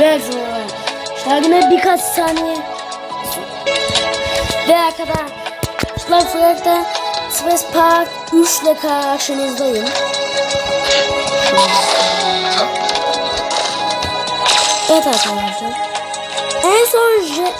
Ve sonra yine birkaç saniye ve arkadaşlar Fırat'ta Space Park 3 ile karşınızdayım. Evet arkadaşlar. En son jet,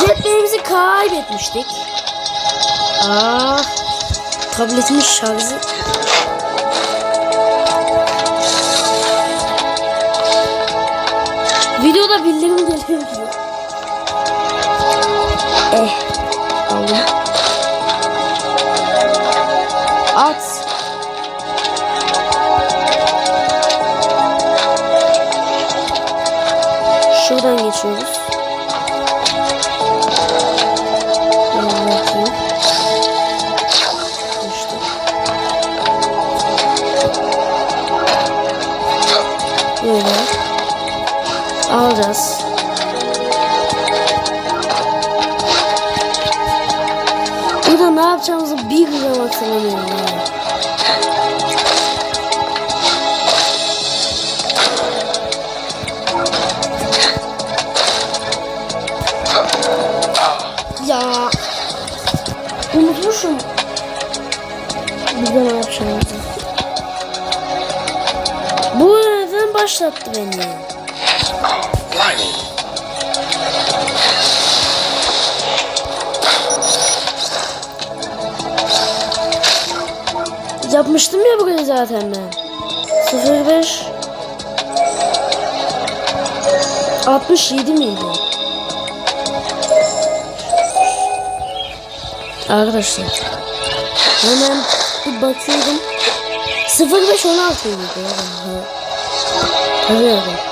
jetlerimizi kaybetmiştik. Ah, tabletimin şarjı. Videoda bildirim geliyor gibi. Eh, aldım. At. Şuradan geçiyoruz. Böyle. Alacağız. Burada ne yapacağımızı bir gram hatırlamıyorum. ya. Ya unutmuşum. Burada ne yapacağımızı. Bu neden başlattı beni? Yapmıştım ya bugün zaten ben. 05 67 miydi? Arkadaşlar hemen bir bakıyorum 05 16 miydi? Tabii öyle.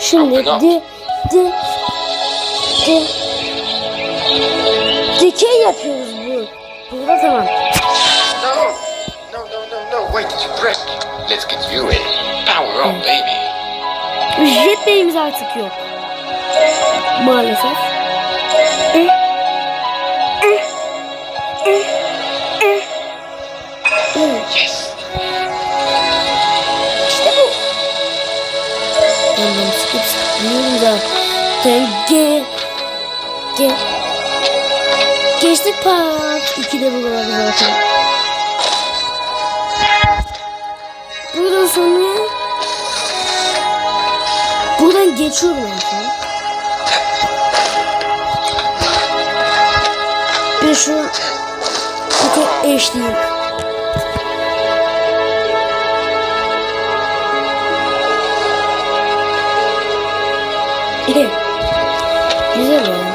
Şimdi di, di, di, dikey yapıyoruz bu. Burada tamam. No! No, no, no, no. Wait, you break. Let's get you in. Power up, baby. Jet beyimiz artık yok. Maalesef. Eh, Bunu sıkıp sıkıyorum zaten. Ge, ge, geçtik part 2'de buralar zaten. Buradan sonra buradan geçiyorum ben şu an. Bir şu bir İyi. Güzel ya.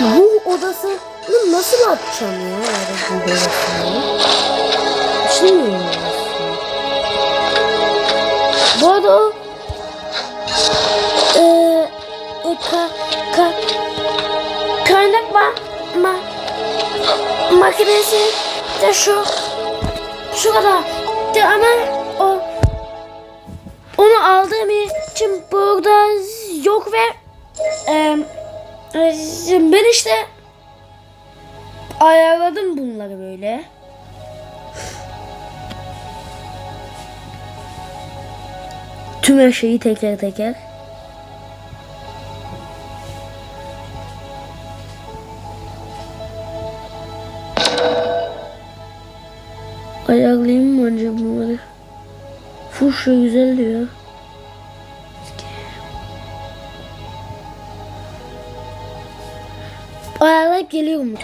Bu odasını nasıl açacağım ya? Bu odasını. Aslında? Bu arada o e, ka, ka, kaynak ma, ma, makinesi de şu şu kadar de ama o onu aldığım için burada yok ve e, ben işte ayarladım bunları böyle. Tüm her şeyi teker teker. Ayarlayayım mı önce bunları? Fuşya güzel diyor. Ayarlayıp geliyorum.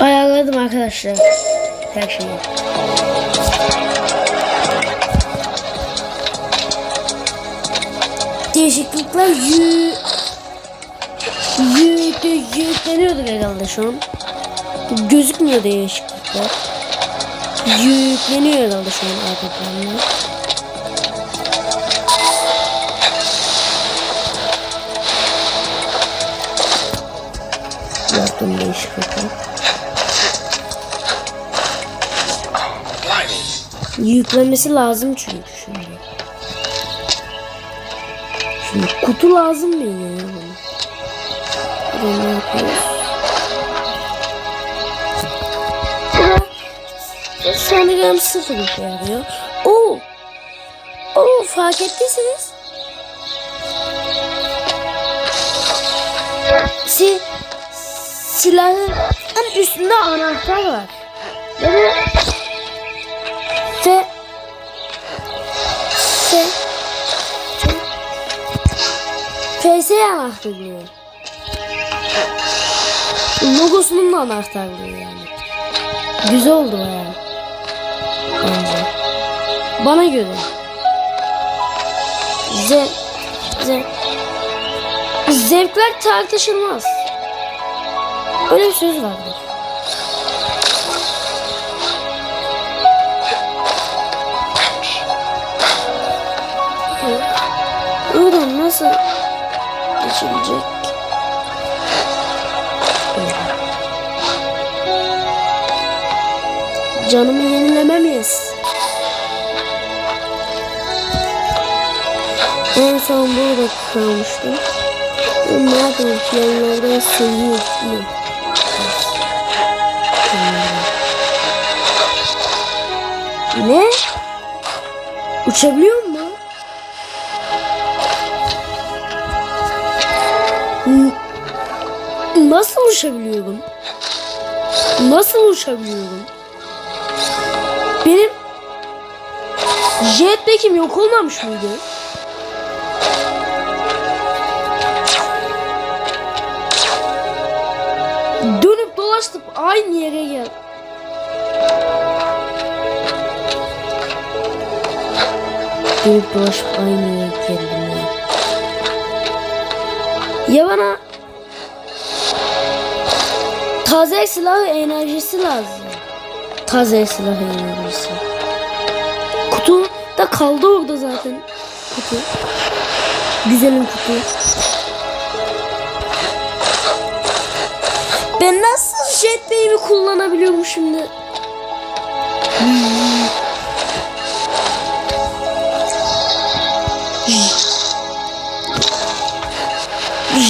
Ayarladım arkadaşlar. Her şeyi. Değişiklikler yü... Yü... Yükleniyordur herhalde şu an. Gözükmüyor değişiklikler. Yükleniyor herhalde şu an arka planda. Yaptım değişiklikler. Blimey. Yüklemesi lazım çünkü şimdi. Şimdi kutu lazım mı ya ne yapıyoruz? Sanırım sıfır işe yarıyor. Oo! Oo fark ettiyseniz. Si silahın üstünde anahtar var. Ve ve ve PS anahtarlığı. Logosunun da anahtarlığı yani. Güzel oldu bayağı. Bence. Bana göre. Ze ze zevkler tartışılmaz. Öyle bir söz vardır. Oradan nasıl geçilecek? Canımı yenilememeyiz. En son burada kalmıştım. Yapayım? Yanlardan seviyorum. Ne? Uçabiliyor mu? Nasıl uçabiliyorum? Nasıl uçabiliyorum? Benim jetpack'im yok olmamış mıydı? Dönüp dolaştıp aynı yere gel. Dönüp dolaşıp aynı yere geldim ya. Ya bana taze silah enerjisi lazım. Taze silah enerjisi. Kutu da kaldı orada zaten. Kutu. Güzelim kutu. Ben nasıl jetpack'imi kullanabiliyorum şimdi?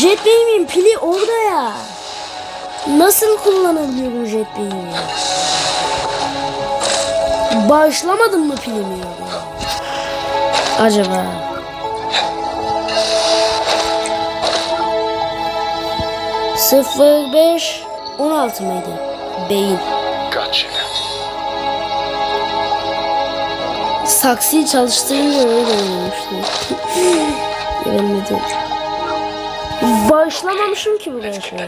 Jetpack'imin pili orada ya. Nasıl kullanabiliyorum jetpack'imi? Bağışlamadım mı pilimi ya? Acaba? Sıfır beş on altı mıydı? Beyin. Gotcha. Saksıyı çalıştırınca öyle olmuştu. Göremedim. Bağışlamamışım ki buraya şeyi. So,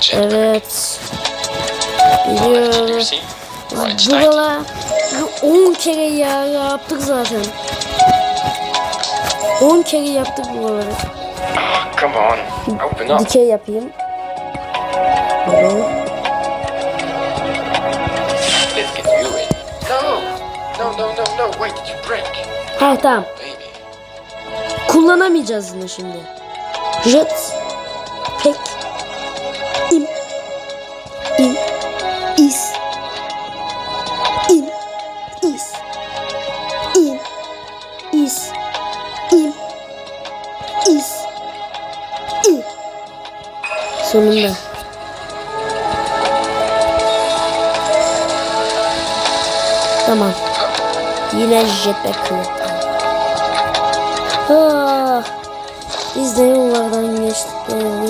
jet. Evet. Starting. Buralar 10 kere ya yaptık zaten. 10 kere yaptık buraları. Come on. Open up. Dikey yapayım. Böyle. Let's get you in. No. No, no, no, no. Wait, did you break? Ha tamam. Kullanamayacağız yine şimdi. Jet. Pek. İm. İm. İs. İm. İs. İm. İs. İm. İs. İm. Sonunda. Tamam. Yine jetpack kılıklı. Ah, biz de yollardan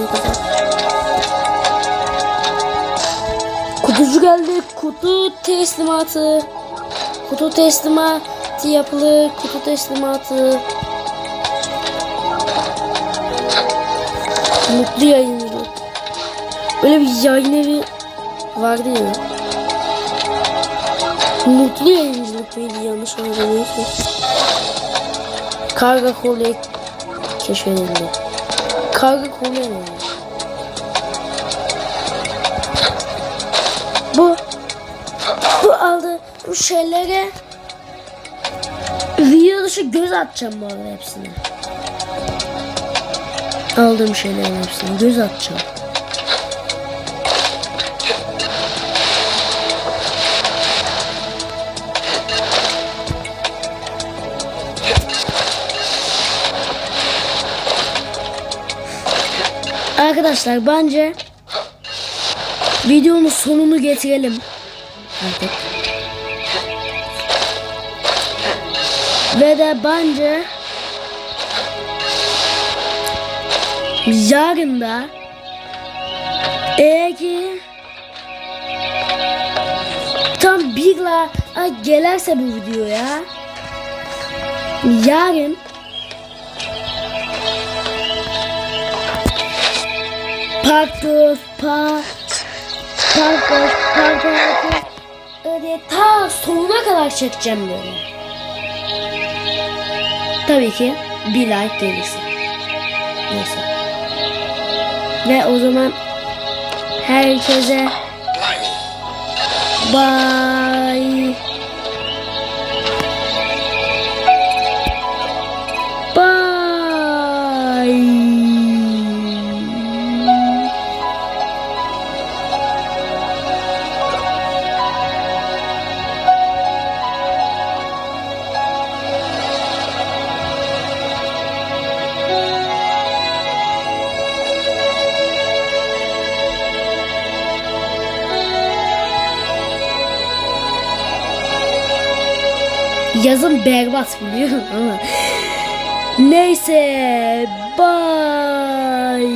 kadar. Kutucu geldi. Kutu teslimatı. Kutu teslimatı yapılır. Kutu teslimatı. Mutlu yayıncılık. Öyle bir yayın evi vardı ya. Mutlu yayıncılık mıydı yanlış anlamayısın. Karga kolye keşfedildi. Karga kolye ne? Bu bu aldı bu şeylere video dışı göz atacağım bu arada hepsine. Aldığım şeylerin hepsine göz atacağım. Arkadaşlar bence videonun sonunu getirelim. Artık. Ve de bence yarın da eğer ki tam bir ay gelirse bu videoya yarın Park 4, park, park 5, park 6 öyle ta sonuna kadar çekeceğim böyle. Tabii ki bir like gelirse. Neyse. Ve o zaman herkese. Bye. Yazın berbat biliyorum ama. Neyse. Bye.